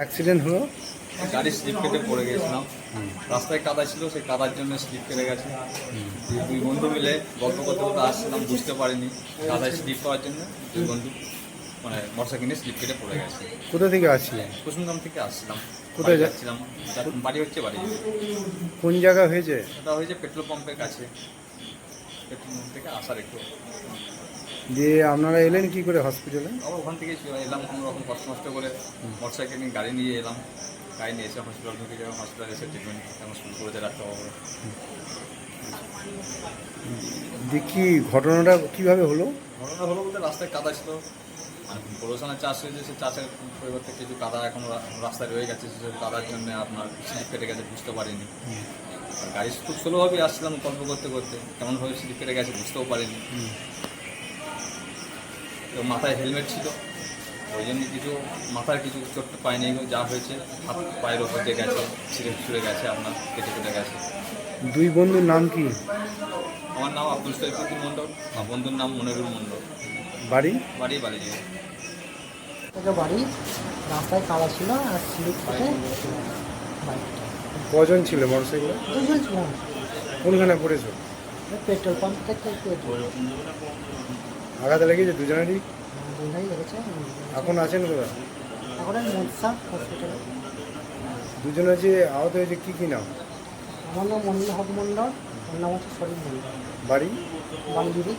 Accident হলো। গাড়ি slip কেটে পড়ে গেছিলাম রাস্তায় কাদা ছিল সেই কাদার জন্য স্লিপ কেটে গেছে। দুই বন্ধু মিলে গল্প করতে করতে আসছিলাম বুঝতে পারিনি কাদায় স্লিপ করার জন্য। দুই বন্ধু মানে মোটরসাইকেল কিনে স্লিপ কেটে পড়ে গেছে। কোথা থেকে আসছিলেন? কুসুমগ্রাম থেকে আসছিলাম। কোথায় যাচ্ছিলাম। বাড়ি হচ্ছে বাড়ি। কোন জায়গা হয়েছে? ওটা হয়েছে পেট্রোল পাম্পের কাছে। পেট্রোল মন থেকে আসার একটু। দিয়ে আপনারা এলেন কি করে হসপিটালে আবার ওখান থেকে এলাম কোনো রকম কষ্ট মষ্ট করে। মোটরসাইকেল নিয়ে গাড়ি নিয়ে এলাম। গাড়ি নিয়ে এসে হসপিটাল ঢুকে যাব হসপিটালে এসে ট্রিটমেন্ট এখন শুরু রাখতে হবে দেখি ঘটনাটা কীভাবে হলো? ঘটনা হলো বলতে রাস্তায় কাদা ছিল। আর পড়োশোনার চাষ হয়েছে সে চাষের পরিবর্তে কিছু কাদা এখন রাস্তায় রয়ে গেছে সেই কাদার জন্য আপনার স্লিপ কেটে গেছে বুঝতে পারিনি। আর গাড়ি খুব স্লোভাবেই আসছিলাম গল্প করতে করতে কেমনভাবে স্লিপ কেটে গেছে বুঝতেও পারিনি। তো মাথায় হেলমেট ছিল ওই জন্য কিছু মাথার কিছু চোট পায়নি যা হয়েছে হাত পায়ের ওপর দিয়ে গেছে ছিঁড়ে ছুড়ে গেছে আপনার কেটে কেটে গেছে। দুই বন্ধুর নাম কি? আমার নাম আব্দুল সৈফুদ্দিন মণ্ডল আমার বন্ধুর নাম মনিরুল মণ্ডল। বাড়ি? বাড়ি বাড়ি রাস্তায় কাদা ছিল আর স্লিপ থেকে কজন ছিল মোটরসাইকেলে? দুজন ছিলাম কোনখানে পড়েছো? পেট্রোল পাম্প থেকে আঘাত লেগেছে দুজনেরই? দুজনেই লেগেছে। এখন আছেন কোথায়? এখন মনসা হসপিটালে দুজনে যে আহত হয়েছে কি কি নাম? আমার নাম মন্দির হক মণ্ডল ওর নাম হচ্ছে শরীর মণ্ডল। বাড়ি? বালগিরি